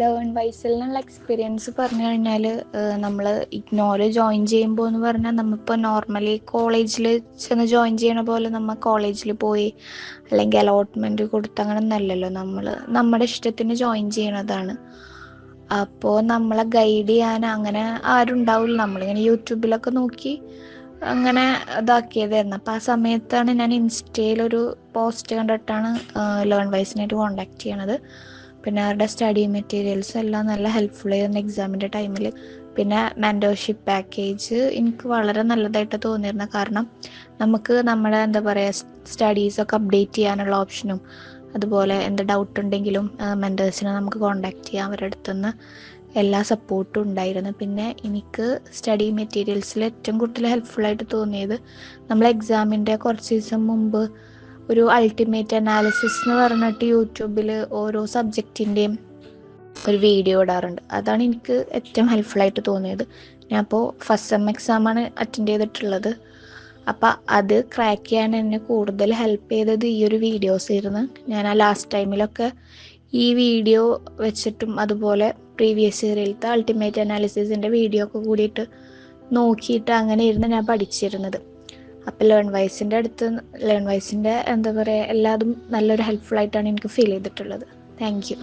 Learn നിന്നുള്ള experience പറഞ്ഞു കഴിഞ്ഞാൽ നമ്മൾ ഇഗ്നോർ ജോയിൻ ചെയ്യുമ്പോൾ എന്ന് പറഞ്ഞാൽ നമ്മളിപ്പോൾ നോർമലി കോളേജിൽ ചെന്ന് ജോയിൻ ചെയ്യണ പോലെ നമ്മൾ കോളേജിൽ പോയി അല്ലെങ്കിൽ അലോട്ട്മെന്റ് കൊടുത്ത് അങ്ങനെ ഒന്നല്ലല്ലോ നമ്മൾ നമ്മുടെ ഇഷ്ടത്തിന് ജോയിൻ ചെയ്യണതാണ്. അപ്പോൾ നമ്മളെ ഗൈഡ് ചെയ്യാൻ അങ്ങനെ ആരും ഉണ്ടാവില്ല. നമ്മളിങ്ങനെ യൂട്യൂബിലൊക്കെ നോക്കി അങ്ങനെ ഇതാക്കിയതായിരുന്നു. അപ്പോൾ ആ സമയത്താണ് ഞാൻ ഇൻസ്റ്റയിലൊരു പോസ്റ്റ് കണ്ടിട്ടാണ് ലേൺ വൈസിനായിട്ട് കോണ്ടാക്ട് ചെയ്യണത്. പിന്നെ അവരുടെ സ്റ്റഡി മെറ്റീരിയൽസ് എല്ലാം നല്ല ഹെൽപ്ഫുൾ ആയിരുന്നു എക്സാമിന്റെ ടൈമിൽ പിന്നെ മെന്റോർഷിപ്പ് പാക്കേജ് എനിക്ക് വളരെ നല്ലതായിട്ട് തോന്നിയിരുന്നു കാരണം നമുക്ക് നമ്മുടെ എന്താ പറയുക സ്റ്റഡീസൊക്കെ അപ്ഡേറ്റ് ചെയ്യാനുള്ള ഓപ്ഷനും അതുപോലെ എന്ത് ഡൗട്ട് ഉണ്ടെങ്കിലും മെന്റേഴ്സിനെ നമുക്ക് കോണ്ടാക്ട് ചെയ്യാം അവരുടെ അടുത്തുനിന്ന് എല്ലാ സപ്പോർട്ടും ഉണ്ടായിരുന്നു. പിന്നെ എനിക്ക് സ്റ്റഡി മെറ്റീരിയൽസിൽ ഏറ്റവും കൂടുതൽ ഹെൽപ്ഫുള്ളായിട്ട് തോന്നിയത് നമ്മൾ എക്സാമിന്റെ കുറച്ച് ദിവസം മുമ്പ് ഒരു അൾട്ടിമേറ്റ് അനാലിസിസ് എന്ന് പറഞ്ഞിട്ട് യൂട്യൂബിൽ ഓരോ സബ്ജക്റ്റിന്റെയും ഒരു വീഡിയോ ഇടാറുണ്ട്. അതാണ് എനിക്ക് ഏറ്റവും ഹെൽപ്ഫുള്ളായിട്ട് തോന്നിയത്. ഞാൻ അപ്പോൾ ഫസ്റ്റ് സെം എക്സാമാണ് അറ്റൻഡ് ചെയ്തിട്ടുള്ളത്. അപ്പം അത് ക്രാക്ക് ചെയ്യാൻ എന്നെ കൂടുതൽ ഹെൽപ്പ് ചെയ്തത് ഈ ഒരു വീഡിയോസ് ആയിരുന്നു. ഞാൻ ആ ലാസ്റ്റ് ടൈമിലൊക്കെ ഈ വീഡിയോ വെച്ചിട്ടും അതുപോലെ പ്രീവിയസ് ഇയറിലത്തെ അൾട്ടിമേറ്റ് അനാലിസിസിന്റെ വീഡിയോ ഒക്കെ കൂടിയിട്ട് നോക്കിയിട്ട് അങ്ങനെ ഇരുന്ന് ഞാൻ പഠിച്ചിരുന്നത്. അപ്പോൾ ലേൺ വൈസിന്റെ അടുത്ത് ലേൺ വൈസിന്റെ എന്താ പറയുക എല്ലാതും നല്ലൊരു ഹെൽപ്ഫുൾ ആയിട്ടാണ് എനിക്ക് ഫീൽ ചെയ്തിട്ടുള്ളത്. Thank you